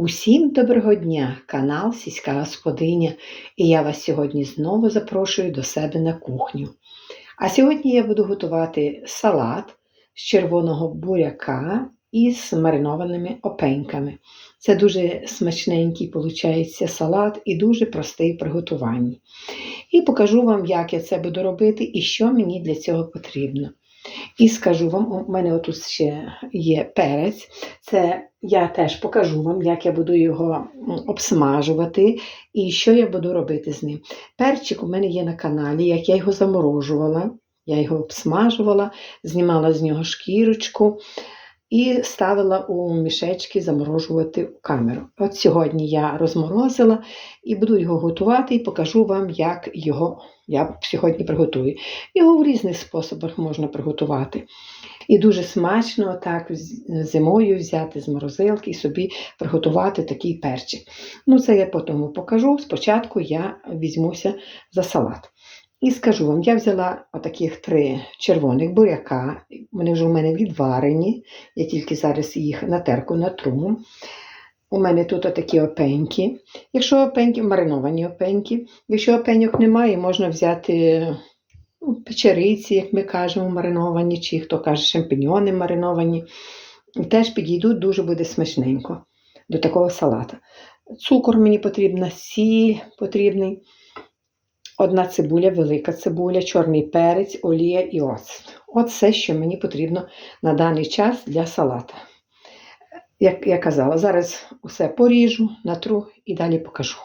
Усім доброго дня, канал Сільська Господиня, і я вас сьогодні знову запрошую до себе на кухню. А сьогодні я буду готувати салат з червоного буряка із маринованими опеньками. Це дуже смачненький виходить, салат і дуже простий в приготуванні. І покажу вам, як я це буду робити і що мені для цього потрібно. І скажу вам, у мене отут ще є перець. Це я теж покажу вам, як я буду його обсмажувати і що я буду робити з ним. Перчик у мене є на каналі, як я його заморожувала. Я його обсмажувала, знімала з нього шкірочку і ставила у мішечки заморожувати у камеру. От сьогодні я розморозила і буду його готувати і покажу вам, як його я сьогодні приготую. Його в різних способах можна приготувати. І дуже смачно так зимою взяти з морозилки і собі приготувати такий перчик. Ну, це я потім покажу. Спочатку я візьмуся за салат. І скажу вам, я взяла отаких три червоних буряка. Вони вже у мене відварені. Я тільки зараз їх на терку натру. У мене тут отакі опеньки. Якщо опеньки, мариновані опеньки. Якщо опеньок немає, можна взяти ну, печериці, як ми кажемо, мариновані, чи хто каже, шампіньони мариновані. Теж підійдуть, дуже буде смачненько до такого салата. Цукор мені потрібна, сіль потрібний. Одна цибуля, велика цибуля, чорний перець, олія і оцет. От все, що мені потрібно на даний час для салата. Як я казала, зараз усе поріжу, натру і далі покажу.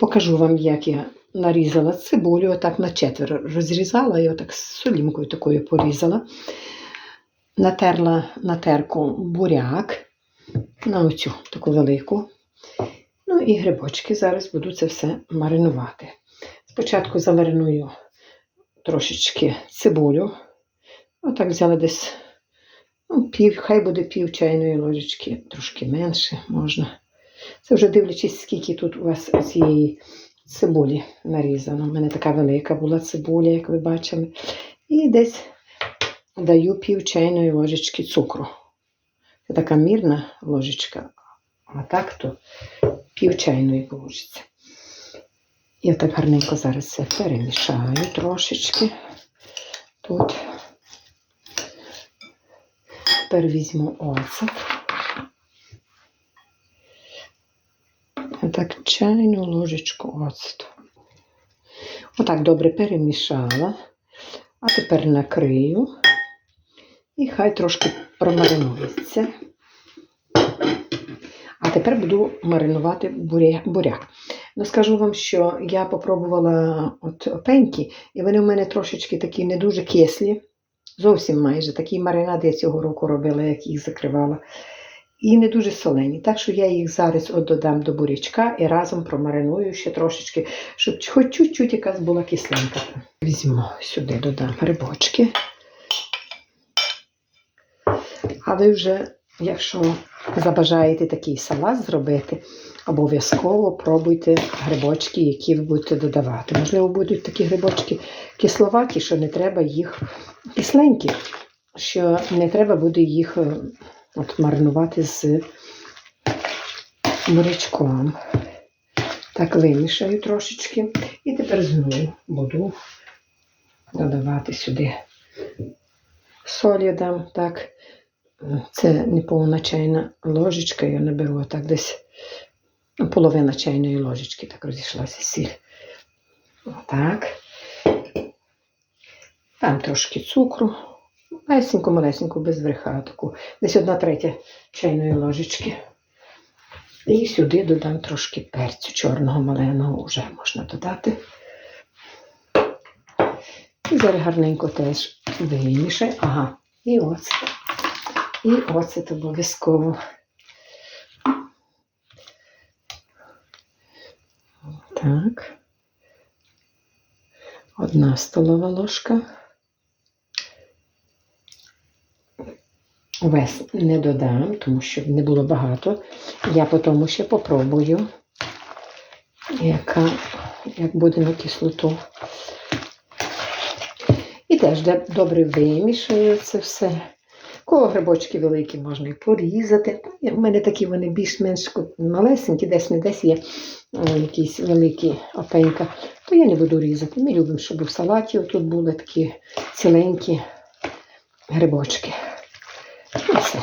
Покажу вам, як я нарізала цибулю, отак на четверо розрізала і отак солімкою такою порізала. Натерла на терку буряк на оцю таку велику. Ну і грибочки. Зараз буду це все маринувати. Спочатку замариную трошечки цибулю. Отак взяла десь ну, пів, хай буде пів чайної ложечки, трошки менше можна. Це вже дивлячись, скільки тут у вас цієї цибулі нарізано. У мене така велика була цибуля, як ви бачили. І десь даю пів чайної ложечки цукру. Це така мірна ложечка, а так то пів чайної вийде. Я так гарненько зараз це перемішаю трошечки. Тут тепер візьму оцет. Так, чайну ложечку оцту. Отак добре перемішала. А тепер накрию і хай трошки промаринується. А тепер буду маринувати буря- буряк. Ну, скажу вам, що я попробувала от опеньки, і вони в мене трошечки такі не дуже кислі. Зовсім майже такий маринад я цього року робила, як їх закривала. І не дуже солені. Так що я їх зараз от додам до бурячка і разом промариную ще трошечки, щоб хоч чуть-чуть якась була кисленька. Візьму сюди, додам грибочки. А ви вже, якщо забажаєте такий салат зробити, обов'язково пробуйте грибочки, які ви будете додавати. Можливо, будуть такі грибочки кисловаті, що не треба їх кисленькі, що не треба буде їх е, от, маринувати з бурячком. Так вимішаю трошечки. І тепер знову буду додавати сюди солі дам. Так. Це не повна чайна ложечка, я наберу так десь половина чайної ложечки, так розійшлася сіль. Отак. Там трошки цукру. Малесенько, малесенько, без верха таку. Десь одна третя чайної ложечки. І сюди додам трошки перцю чорного маленого вже можна додати. І зараз гарненько теж вимішай. Ага, і оцет. І оцет обов'язково. Так. Одна столова ложка. Весь не додам, тому що не було багато. Я потім ще попробую, яка, як буде на кислоту. І теж добре вимішаю це все. Коло грибочки великі можна і порізати. У мене такі вони більш-менш малесенькі, десь не десь є е, якісь великі опенька, то я не буду різати. Ми любимо, щоб в салаті тут були такі ціленькі грибочки. І все.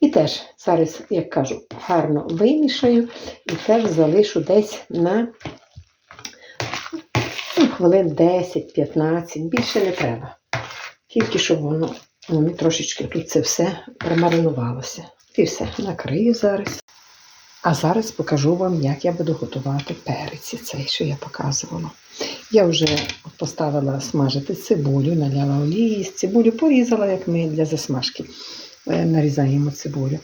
І теж зараз, як кажу, гарно вимішаю і теж залишу десь на ну, хвилин 10-15, більше не треба. Тільки щоб воно ну, трошечки тут це все промаринувалося. І все, накрию зараз. А зараз покажу вам, як я буду готувати перець, цей, що я показувала. Я вже поставила смажити цибулю, наляла олії цибулю, порізала, як ми для засмажки е, нарізаємо цибулю.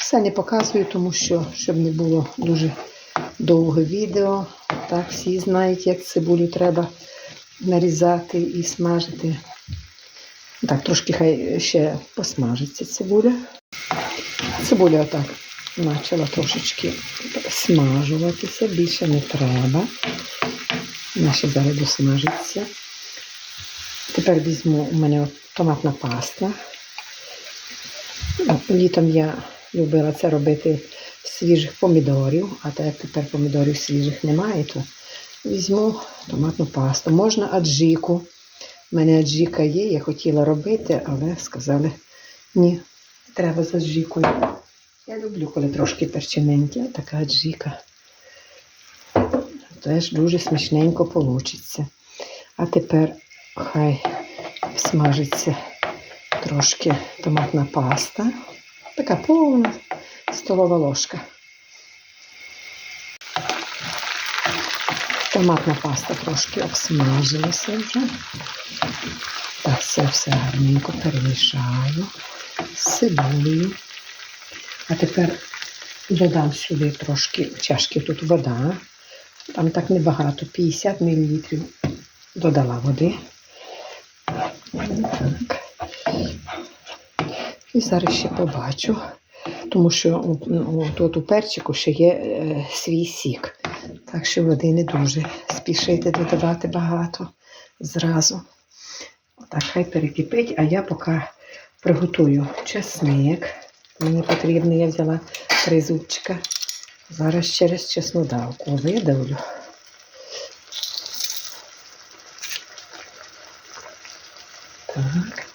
Все не показую, тому що щоб не було дуже довге відео. Так, всі знають, як цибулю треба нарізати і смажити. Так, трошки хай ще посмажиться цибуля. Цибуля отак почала трошечки смажуватися, більше не треба. Вона ще зараз досмажиться. Тепер візьму у мене томатна паста. Ну, Літом я любила це робити свіжих помідорів, а так як тепер помідорів свіжих немає, то візьму томатну пасту. Можна аджику. У мене аджіка є, я хотіла робити, але сказали, ні, треба з аджикою. Я люблю, коли трошки перчиненьке, а така аджика. Теж дуже смачненько получиться. А тепер хай смажиться трошки томатна паста. Така повна столова ложка. Томатна паста трошки обсмажилася вже. Так, це все гарненько перемішаю з цибулею. А тепер додам сюди трошки чашки тут вода. Там так небагато, 50 мл додала води. Так. І зараз ще побачу, тому що тут у перчику ще є е, свій сік. Так що води не дуже спішити додавати багато зразу. Так, хай перекипить, а я поки приготую чесник. Мені потрібно, я взяла три зубчика. Зараз через чеснодавку видавлю. Так.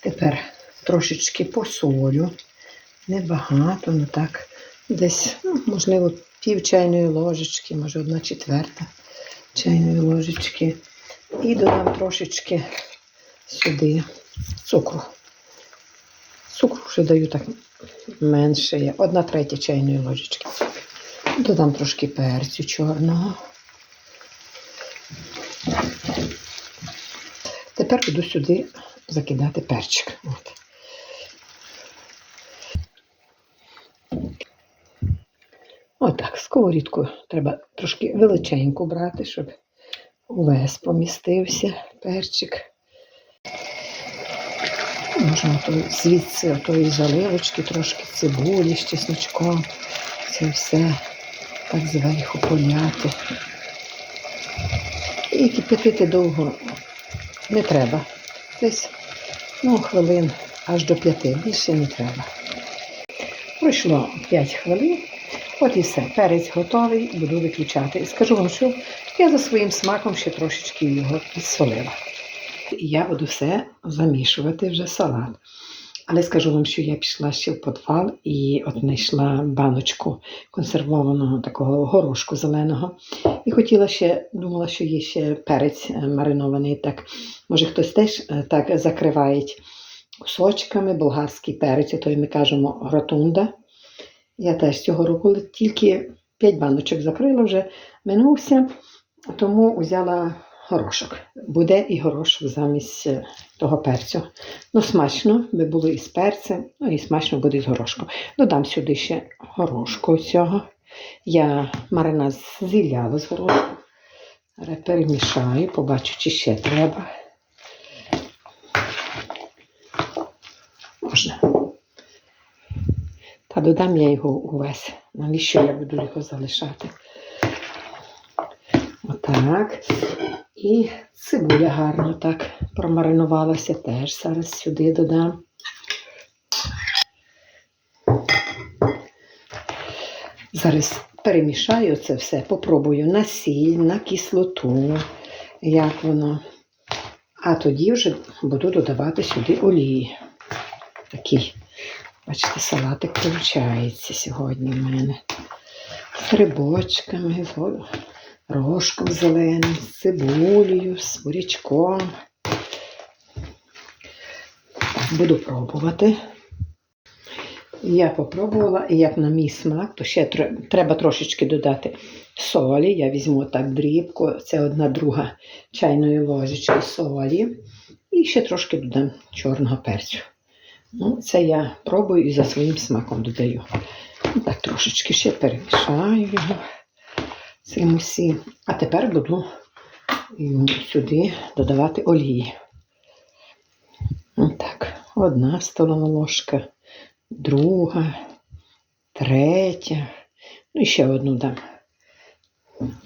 Тепер трошечки посолю. Небагато, ну так, десь, ну, можливо, пів чайної ложечки, може одна четверта чайної ложечки. І додам трошечки сюди цукру. Цукру вже даю так менше, є, одна третя чайної ложечки. Додам трошки перцю чорного. Тепер буду сюди закидати перчик. От. Отак, сковорідку треба трошки величеньку брати, щоб увесь помістився перчик. Можна звідси отої заливочки, трошки цибулі з чесночком. Це все так зверху поляти. І кипятити довго не треба. Десь ну, хвилин аж до п'яти, більше не треба. Пройшло 5 хвилин. От і все. Перець готовий, буду виключати. Скажу вам, що я за своїм смаком ще трошечки його підсолила. І я буду все замішувати вже салат. Але скажу вам, що я пішла ще в підвал і от знайшла баночку консервованого такого горошку зеленого. І хотіла ще, думала, що є ще перець е, маринований. Так, може хтось теж е, так закриває кусочками болгарський перець, то ми кажемо ротунда. Я теж цього року тільки 5 баночок закрила, вже минувся, тому взяла горошок. Буде і горошок замість е, того перцю. Ну, смачно би було і з перцем, ну і смачно буде з горошком. Додам сюди ще горошку цього. Я маринад зіляла з горошком. Перемішаю, побачу, чи ще треба. Можна. Та додам я його увесь. Навіщо я буду його залишати? Отак. І цибуля гарно так промаринувалася, теж зараз сюди додам. Зараз перемішаю це все, попробую на сіль, на кислоту, як воно. А тоді вже буду додавати сюди олії. Такий, бачите, салатик виходить сьогодні в мене. З грибочками, з рожком зеленим, з цибулею, з бурячком. Буду пробувати. Я попробувала, і як на мій смак, то ще треба трошечки додати солі. Я візьму так дрібку, це одна друга чайної ложечки солі. І ще трошки додам чорного перцю. Ну, це я пробую і за своїм смаком додаю. Ну, Так трошечки ще перемішаю його цим усім. А тепер буду сюди додавати олії. Так, одна столова ложка, друга, третя. Ну і ще одну дам.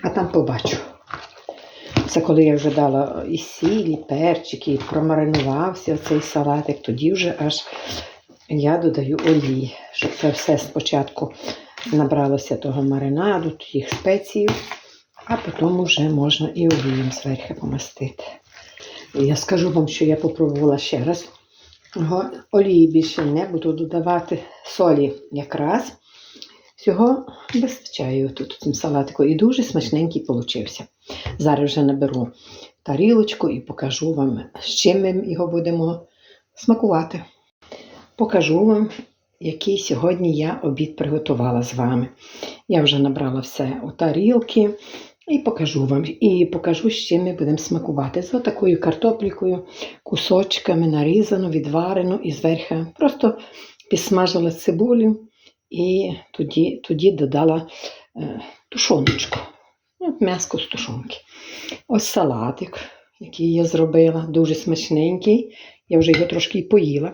А там побачу. Це коли я вже дала і сіль, і перчик, і промаринувався цей салатик, тоді вже аж я додаю олії, щоб це все спочатку набралося того маринаду, тих спецій, а потім вже можна і олієм зверху помастити. Я скажу вам, що я попробувала ще раз. Олії більше не буду додавати солі якраз. Всього вистачає тут цим салатику. І дуже смачненький получився. Зараз вже наберу тарілочку і покажу вам, з чим ми його будемо смакувати. Покажу вам, який сьогодні я обід приготувала з вами. Я вже набрала все у тарілки і покажу вам. І покажу, з чим ми будемо смакувати. З отакою картоплікою, кусочками нарізану, відварену і зверху просто підсмажила цибулю і тоді, тоді додала е, тушоночку. Ну, м'яско з тушонки. Ось салатик, який я зробила, дуже смачненький. Я вже його трошки поїла.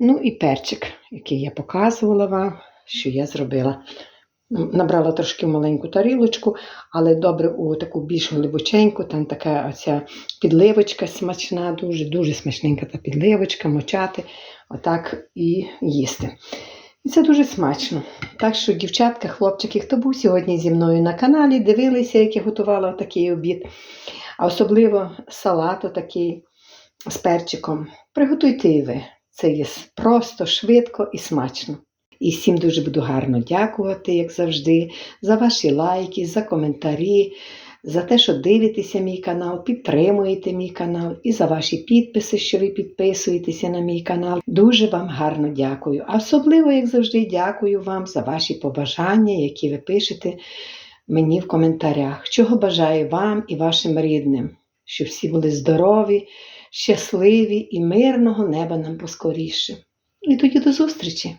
Ну і перчик, який я показувала вам, що я зробила. Набрала трошки маленьку тарілочку, але добре у таку більш глибоченьку, там така оця підливочка смачна, дуже, дуже смачненька та підливочка, мочати, отак і їсти. І це дуже смачно. Так що, дівчатка, хлопчики, хто був сьогодні зі мною на каналі, дивилися, як я готувала такий обід, а особливо салат такий з перчиком. Приготуйте і ви. Це є просто, швидко і смачно. І всім дуже буду гарно дякувати, як завжди, за ваші лайки, за коментарі, за те, що дивитеся мій канал, підтримуєте мій канал і за ваші підписи, що ви підписуєтеся на мій канал. Дуже вам гарно дякую. А особливо, як завжди, дякую вам за ваші побажання, які ви пишете мені в коментарях. Чого бажаю вам і вашим рідним, щоб всі були здорові, щасливі і мирного неба нам поскоріше. І тоді до зустрічі!